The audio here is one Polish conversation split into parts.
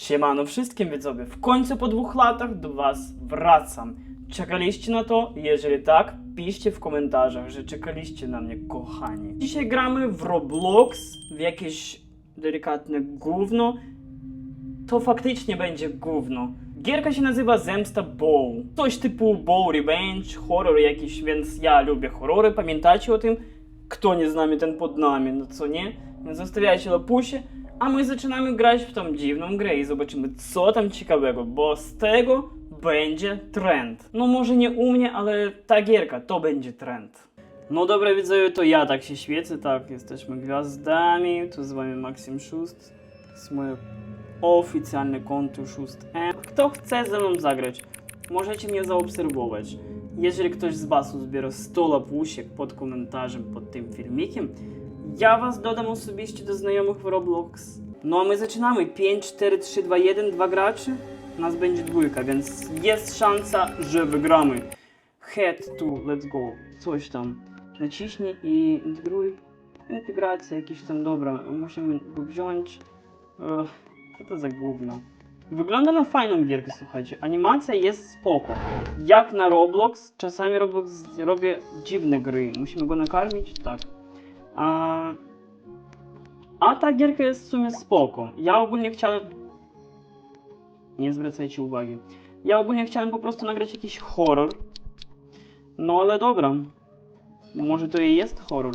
Siemano wszystkim widzowie, w końcu po dwóch latach do was wracam. Czekaliście na to? Jeżeli tak, piszcie w komentarzach, że czekaliście na mnie, kochani. Dzisiaj gramy w Roblox, w jakieś delikatne gówno. To faktycznie będzie gówno. Gierka się nazywa Zemsta Bow. Coś typu Bow Revenge, horror jakiś, więc ja lubię horrory, pamiętajcie o tym. Kto nie z nami, ten pod nami, no co nie? Więc zostawiajcie lapusie, a my zaczynamy grać w tą dziwną grę i zobaczymy co tam ciekawego, bo z tego będzie trend. No może nie u mnie, ale ta gierka to będzie trend. No dobra widzowie, to ja tak się świecę, tak, jesteśmy gwiazdami, tu z wami Maksim Szust, to jest moje oficjalne konto Szust.m. Kto chce ze mną zagrać, możecie mnie zaobserwować. Jeżeli ktoś z was uzbiera 100 lapusiek pod komentarzem pod tym filmikiem, ja was dodam osobiście do znajomych w Roblox. No a my zaczynamy. 5, 4, 3, 2, 1, dwa graczy. Nas będzie dwójka, więc jest szansa, że wygramy. Head to, let's go. Coś tam. Naciśnij i integruj. Integracja jakiś tam, dobra. Musimy go wziąć. Ech, co to za gówno? Wygląda na fajną gierkę, słuchajcie. Animacja jest spoko. Jak na Roblox, czasami Roblox robię dziwne gry. Musimy go nakarmić? Tak. A, a ta gierka jest w sumie spoko. Ja ogólnie chciałem. Nie zwracajcie uwagi. Ja ogólnie chciałem po prostu nagrać jakiś horror. No ale dobra. Może to i jest horror.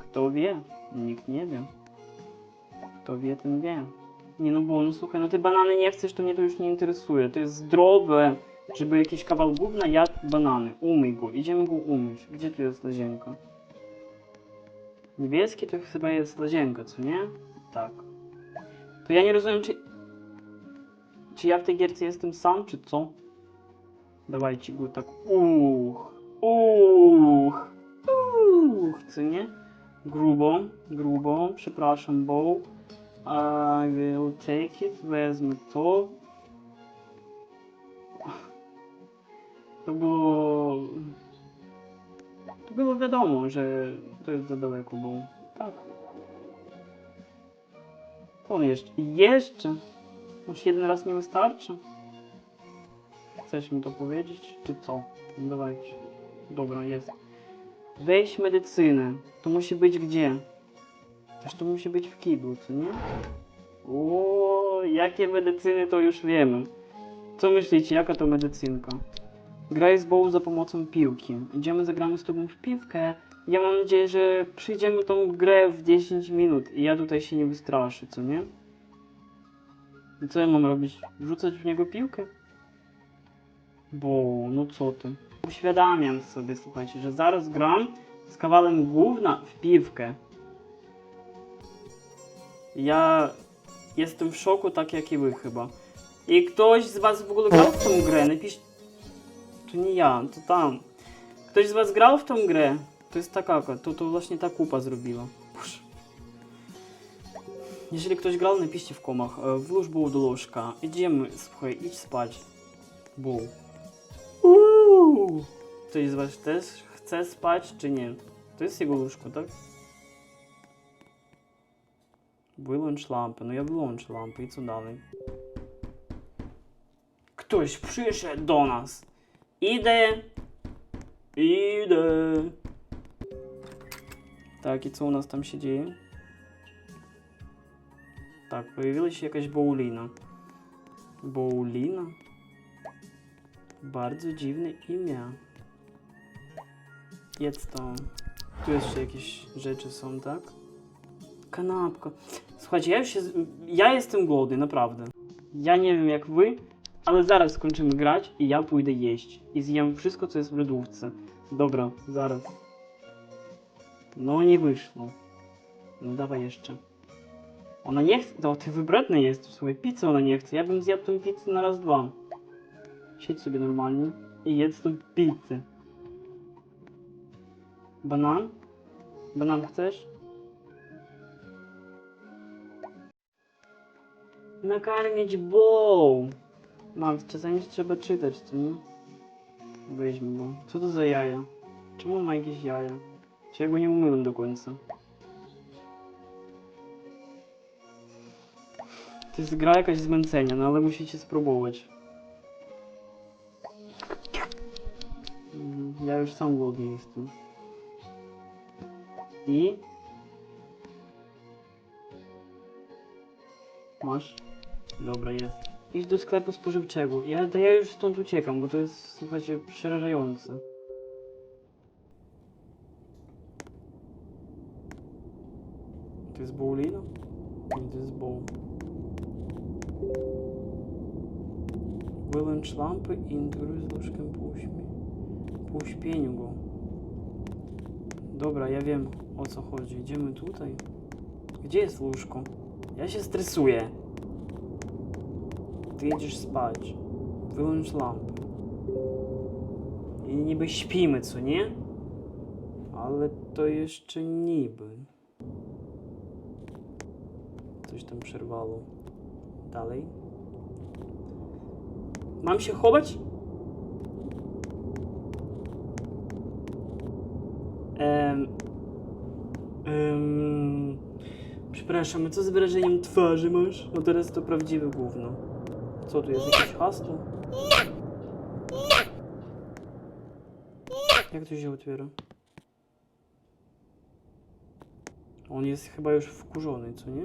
Kto wie? Nikt nie wie. Kto wie, ten wie. Nie no bo, no słuchaj, no ty banany nie chcesz, to mnie to już nie interesuje. To jest zdrowe, żeby jakiś kawał gówna jadł banany. Umyj go, idziemy go umyć. Gdzie tu jest łazienka? Niebieski to chyba jest łazienka, co nie? Tak. To ja nie rozumiem, czy... Czy ja w tej gierce jestem sam, czy co? Dawajcie go tak. Uch. Uch. Uch. Co nie? Grubo, grubo. Przepraszam, bo... I will take it. Wezmę to. To było... Było wiadomo, że to jest za daleko, bo tak. To jeszcze. Jeszcze. Już jeden raz nie wystarczy. Chcesz mi to powiedzieć, czy co? Dawajcie. Dobra, jest. Weź medycynę. To musi być gdzie? Też to musi być w kiblu, co nie? O, jakie medycyny to już wiemy. Co myślicie, jaka to medycynka? Graj z boł za pomocą piłki. Idziemy, zagramy z tobą w piłkę. Ja mam nadzieję, że przyjdziemy tą grę w 10 minut i ja tutaj się nie wystraszę, co nie? I co ja mam robić? Rzucać w niego piłkę? Bo, no co ty? Uświadamiam sobie, słuchajcie, że zaraz gram z kawałem gówna w piłkę. Ja jestem w szoku, tak jak i wy chyba. I ktoś z was w ogóle grał w tą grę? Napisz... To nie ja, to tam. Ktoś z was grał w tą grę? To jest taka, to, to właśnie ta kupa zrobiła. Boże. Jeżeli ktoś grał, napiszcie w komach. E, włóż buł do łóżka. Idziemy, słuchaj, idź spać. Buł. Uuu. Ktoś z was też chce spać, czy nie? To jest jego łóżko, tak? Wyłącz lampę. No ja wyłączę lampę i co dalej? Ktoś przyszedł do nas. Idę. Idę. Tak, i co u nas tam się dzieje? Tak, появилась się jakaś Boulina. Boulina? Bardzo dziwne imię. Jedz to. Tu jeszcze jakieś rzeczy są, tak? Kanapka. Słuchajcie, ja już się. z- Ja jestem głodny, naprawdę. Ja nie wiem jak wy, ale zaraz skończymy grać i ja pójdę jeść. I zjem wszystko, co jest w lodówce. Dobra, zaraz. No nie wyszło. No dawaj jeszcze. Ona nie chce. To ty wybredny jest. Słuchaj, pizzę ona nie chce. Ja bym zjadł tę pizzę na raz dwa. Siedź sobie normalnie i jedz tą pizzę. Banan? Banan chcesz? Nakarmić boł. Mam, czasami trzeba czytać, co nie? Weźmy go. Co to za jaja? Czemu ma jakieś jaja? Czy ja go nie umyłem do końca? To jest gra jakaś zmęczenia, no ale musicie spróbować. Mm, Ja już sam głodny jestem. I? Masz? Dobra, jest. Idź do sklepu spożywczego. Ja, ja już stąd uciekam, bo to jest, słuchajcie, przerażające. To jest Boulina? Nie, to jest Bowl. Wyłącz lampy i integruj z łóżkiem po, uśmie... po uśpieniu go. Dobra, ja wiem o co chodzi. Idziemy tutaj. Gdzie jest łóżko? Ja się stresuję. Ty jedziesz spać. Wyłącz lampy. I niby śpimy, co nie? Ale to jeszcze niby. Coś tam przerwało. Dalej. Mam się chować? Em, em, przepraszam, co z wyrażeniem twarzy masz? No teraz to prawdziwe gówno. Co tu jest, jakieś hasło? Jak to się otwiera? On jest chyba już wkurzony, co nie?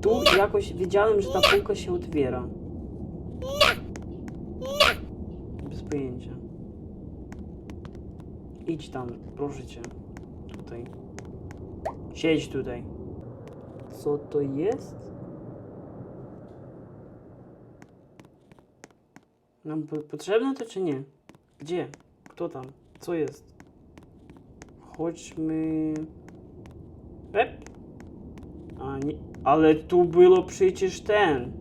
Tu jakoś wiedziałem, że ta półka się otwiera. Bez pojęcia. Idź tam, proszę cię. Tutaj. Siedź tutaj. Co to jest? Nam po potrzebne to czy nie? Gdzie? Kto tam? Co jest? Chodźmy... Ep. A nie... Ale tu było przecież ten.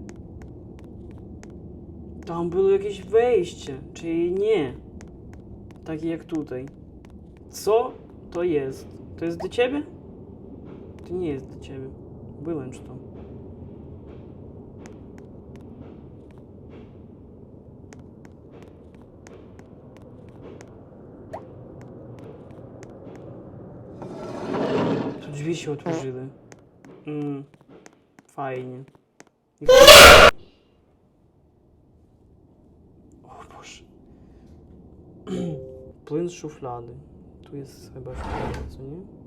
Tam było jakieś wejście, czyli nie. Takie jak tutaj. Co to jest? To jest do ciebie? To nie jest do ciebie. Wyłącz to. Tu drzwi się otworzyły. Mm, fajnie. O Boże. Plyn z szuflady. Tu jest chyba szuflada, co nie?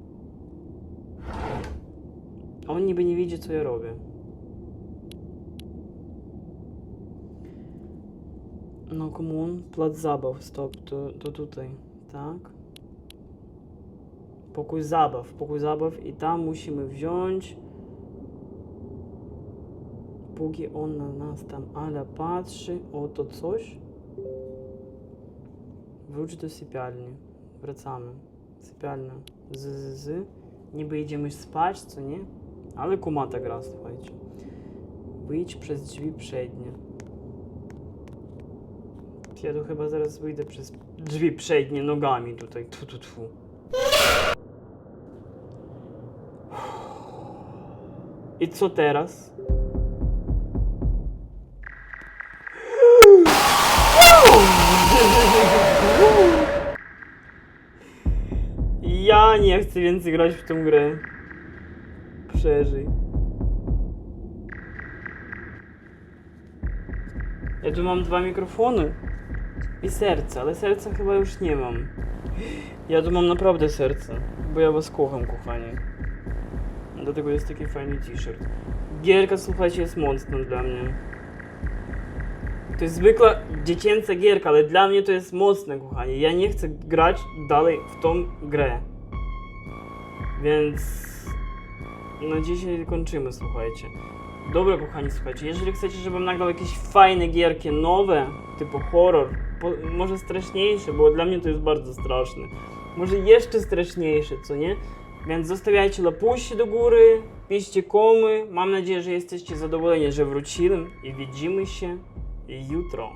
On niby nie widzi, co ja robię. No, komun, plac zabaw, stop, to, to tutaj, tak? Pokój zabaw, pokój zabaw i tam musimy wziąć. Póki on na nas tam ale patrzy, oto coś? Wróć do sypialni. Wracamy. Sypialnia. Z, z, z. Niby idziemy spać, co nie? Ale kumata gra, słuchajcie wyjdź przez drzwi przednie ja tu chyba zaraz wyjdę przez drzwi przednie nogami tutaj, tu, tu, tu. I co teraz? Ja nie chcę więcej grać w tą grę. Przeżyj. Ja tu mam dwa mikrofony i serce, ale serca chyba już nie mam. Ja tu mam naprawdę serce, bo ja was kocham, kochani. Dlatego jest taki fajny t-shirt. Gierka, słuchajcie, jest mocna dla mnie. To jest zwykła dziecięca gierka, ale dla mnie to jest mocne, kochani. Ja nie chcę grać dalej w tą grę. Więc na dzisiaj kończymy, słuchajcie. Dobra, kochani, słuchajcie, jeżeli chcecie, żebym nagrał jakieś fajne gierki, nowe, typu horror, po, może straszniejsze, bo dla mnie to jest bardzo straszne. Może jeszcze straszniejsze, co nie? Więc zostawiajcie lapuści do góry, piszcie komy. Mam nadzieję, że jesteście zadowoleni, że wróciłem i widzimy się jutro.